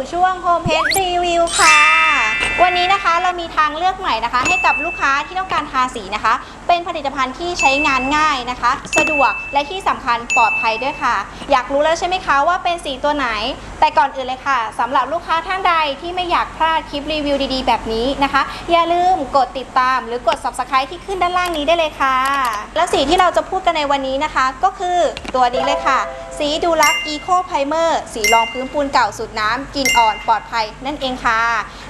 สู่ช่วง Home Page Review ค่ะ วันนี้นะคะเรามีทางเลือกใหม่นะคะ ให้กับลูกค้าที่ต้องการทาสีนะคะ เป็นผลิตภัณฑ์ที่ใช้งานง่ายนะคะ สะดวกและที่สำคัญปลอดภัยด้วยค่ะ อยากรู้แล้วใช่ไหมคะว่าเป็นสีตัวไหน แต่ก่อนอื่นเลยค่ะสำหรับลูกค้าท่านใดที่ไม่อยากพลาดคลิปรีวิวดีๆ แบบนี้นะคะ อย่าลืมกดติดตาม หรือกด subscribe ที่ขึ้นด้านล่างนี้ได้เลยค่ะ และสีที่เราจะพูดกันในวันนี้นะคะ ก็คือตัวนี้เลยค่ะ สีดูลักอีโคไพเมอร์สีรองพื้นปูนเก่าสูตรน้ำกลินอ่อนปลอดภัยนั่นเองค่ะ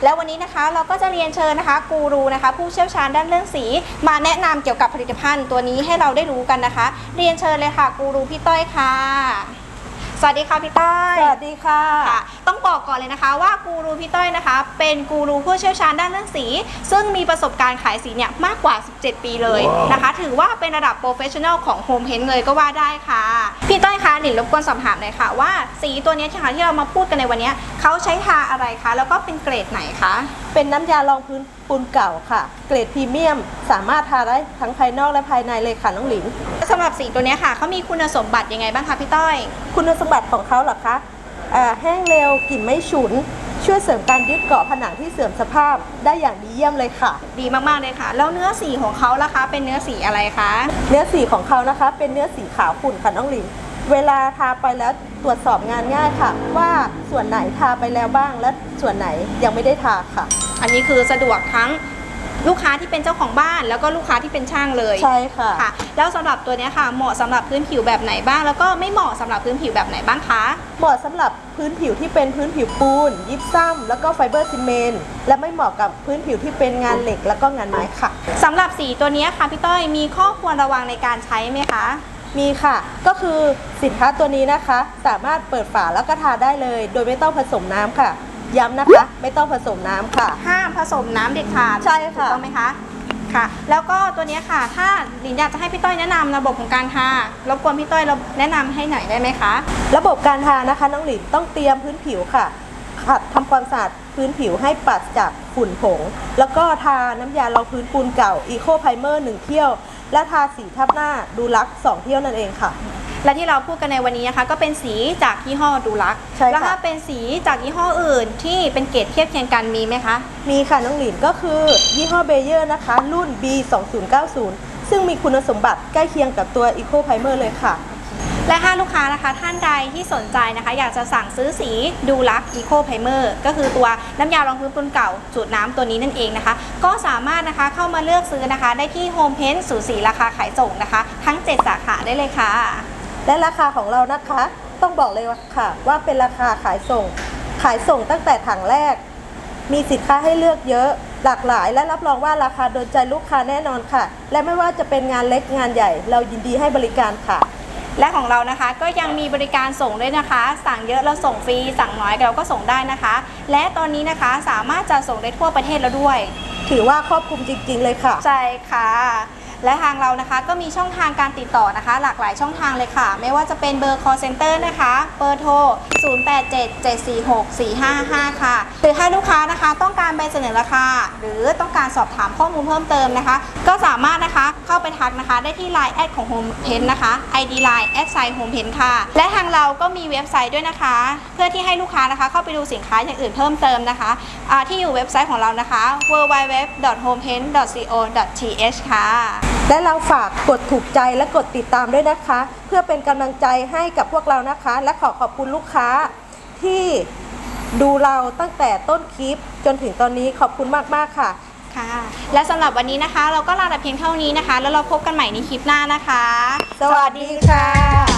แล้ววันนี้นะคะเราก็จะเรียนเชิญนะคะกูรูนะคะ ผู้เชี่ยวชาญด้านเรื่องสีมาแนะนำเกี่ยวกับผลิตภัณฑ์ตัวนี้ให้เราได้รู้กันนะคะ เรียนเชิญเลยค่ะกูรูพี่ต้อยค่ะ สวัสดีค่ะพี่ต้อยสวัสดีค่ะค่ะ ต้องบอกก่อนเลยนะคะว่ากูรูพี่ต้อยนะคะ เป็นกูรูผู้เชี่ยวชาญด้านเรื่องสี ซึ่งมีประสบการณ์ขายสีเนี่ยมากกว่า 17 ปีเลยนะคะ ถือว่าเป็นระดับโปรเฟชชั่นอลของโฮมเฮนเลยก็ว่าได้ค่ะ พี่ต้อยคะหลินรบกวนสอบถามหน่อยค่ะว่าสีตัวเนี้ยค่ะที่เรามาพูดกันในวันเนี้ยเขาใช้ทาอะไรคะแล้วก็เป็นเกรดไหนคะเป็นน้ำยารองพื้นปูนเก่าค่ะ เกรดพรีเมียม สามารถทาได้ทั้งภายนอกและภายในเลยค่ะน้องหลินสำหรับสีตัวเนี้ยค่ะเขามีคุณสมบัติยังไงบ้างคะพี่ต้อย คุณสมบัติของเขาเหรอคะอ่าแห้งเร็วกลิ่นไม่ฉุน ช่วยเสริมการยึดเกาะผนังที่เสื่อมสภาพได้อย่างดีเยี่ยมเลยค่ะ ดีมากๆเลยค่ะ แล้วเนื้อสีของเขาล่ะคะ เป็นเนื้อสีอะไรคะ เนื้อสีของเขานะคะ เป็นเนื้อสีขาวขุ่นค่ะน้องหลิน เวลาทาไปแล้วตรวจสอบงานง่ายค่ะ ว่าส่วนไหนทาไปแล้วบ้าง และส่วนไหนยังไม่ได้ทาค่ะ อันนี้คือสะดวกทั้งลูกค้าที่เป็นเจ้าของบ้านแล้วก็ลูกค้าที่เป็นช่างเลยใช่ค่ะค่ะ แล้วสำหรับตัวเนี้ยค่ะ เหมาะสำหรับพื้นผิวแบบไหนบ้าง แล้วก็ไม่เหมาะสำหรับพื้นผิวแบบไหนบ้างคะเหมาะสำหรับพื้นผิวที่เป็นพื้นผิวปูน ยิปซัมแล้วก็ไฟเบอร์ซีเมนต์และไม่เหมาะกับพื้นผิวที่เป็นงานเหล็กแล้วก็งานไม้ค่ะสำหรับสีตัวเนี้ยค่ะพี่ต้อยมีข้อควรระวังในการใช้ไหมคะ มีค่ะ ก็คือสินค้าตัวนี้นะคะ สามารถเปิดฝาแล้วก็ทาได้เลย โดยไม่ต้องผสมน้ำค่ะ ย้ำนะคะ ไม่ต้องผสมน้ำค่ะ ห้ามผสมน้ำเด็ดขาดใช่ค่ะ ถูกต้องไหมคะค่ะ แล้วก็ตัวเนี้ยค่ะ ถ้าหลินอยากจะให้พี่ต้อยแนะนำระบบของการทารบกวนพี่ต้อยแนะนำให้หน่อยได้ไหมคะ ระบบการทานะคะ น้องหลินต้องเตรียมพื้นผิวค่ะขัดทำความสะอาดพื้นผิวให้ปราศจากฝุ่นผง แล้วก็ทาน้ำยารองพื้นปูนเก่าอีโคไพเมอร์1เที่ยว และทาสีทับหน้าดูลักษณ์2เที่ยวนั่นเองค่ะ และที่เราพูดกันในวันนี้นะคะก็เป็นสีจากยี่ห้อดูลักใช่ค่ะ แล้วถ้าเป็นสีจากยี่ห้ออื่นที่เป็นเกรดเทียบเคียงกันมีไหมคะ มีค่ะน้องหลินก็คือยี่ห้อเบเยอร์นะคะ รุ่น B 2 0 9 0ซึ่งมีคุณสมบัติใกล้เคียงกับตัว Eco Primer เลยค่ะ และถ้าลูกค้านะคะท่านใดที่สนใจนะคะ อยากจะสั่งซื้อสีดูลักอีโคไพเมอร์ก็คือตัวน้ำยารองพื้นปูนเก่าสูตรน้ำตัวนี้นั่นเองนะคะ ก็สามารถนะคะเข้ามาเลือกซื้อนะคะ ได้ที่โฮมเพนสูสีราคาขายส่งนะคะ ทั้ง 7 สาขาได้เลยค่ะ และราคาของเรานะคะ ต้องบอกเลยว่าค่ะ ว่าเป็นราคาขายส่ง ขายส่งตั้งแต่ถังแรก มีสินค้าให้เลือกเยอะหลากหลาย และรับรองว่าราคาโดนใจลูกค้าแน่นอนค่ะ และไม่ว่าจะเป็นงานเล็กงานใหญ่ เรายินดีให้บริการค่ะ และของเรานะคะก็ยังมีบริการส่งด้วยนะคะ สั่งเยอะเราส่งฟรี สั่งน้อยเราก็ส่งได้นะคะ และตอนนี้นะคะสามารถจะส่งได้ทั่วประเทศแล้วด้วย ถือว่าครอบคลุมจริง ๆ เลยค่ะ ใช่ค่ะ และทางเรานะคะก็มีช่องทางการติดต่อนะคะ หลากหลายช่องทางเลยค่ะ ไม่ว่าจะเป็นเบอร์ call center นะคะเบอร์โทร 0877464555 ค่ะ หรือถ้าลูกค้านะคะต้องการไปเสนอราคา หรือต้องการสอบถามข้อมูลเพิ่มเติมนะคะ ก็สามารถนะคะเข้าไปทักนะคะ ได้ที่ Line แอดของ Home Pen นะคะ ID Line แอดไซ Home Pen ค่ะ และทางเราก็มีเว็บไซต์ด้วยนะคะ เพื่อที่ให้ลูกค้านะคะ เข้าไปดูสินค้าอย่างอื่นเพิ่มเติมนะคะที่อยู่เว็บไซต์ของเรานะคะ www.homepen.co.th ค่ะและเราฝากกดถูกใจและกดติดตามด้วยนะคะ เพื่อเป็นกำลังใจให้กับพวกเรานะคะ และขอขอบคุณลูกค้าที่ดูเราตั้งแต่ต้นคลิปจนถึงตอนนี้ขอบคุณมาก ๆ ค่ะ ค่ะ และสำหรับวันนี้นะคะ เราก็ลาแต่เพียงเท่านี้นะคะ แล้วเราพบกันใหม่ในคลิปหน้านะคะ สวัสดีค่ะ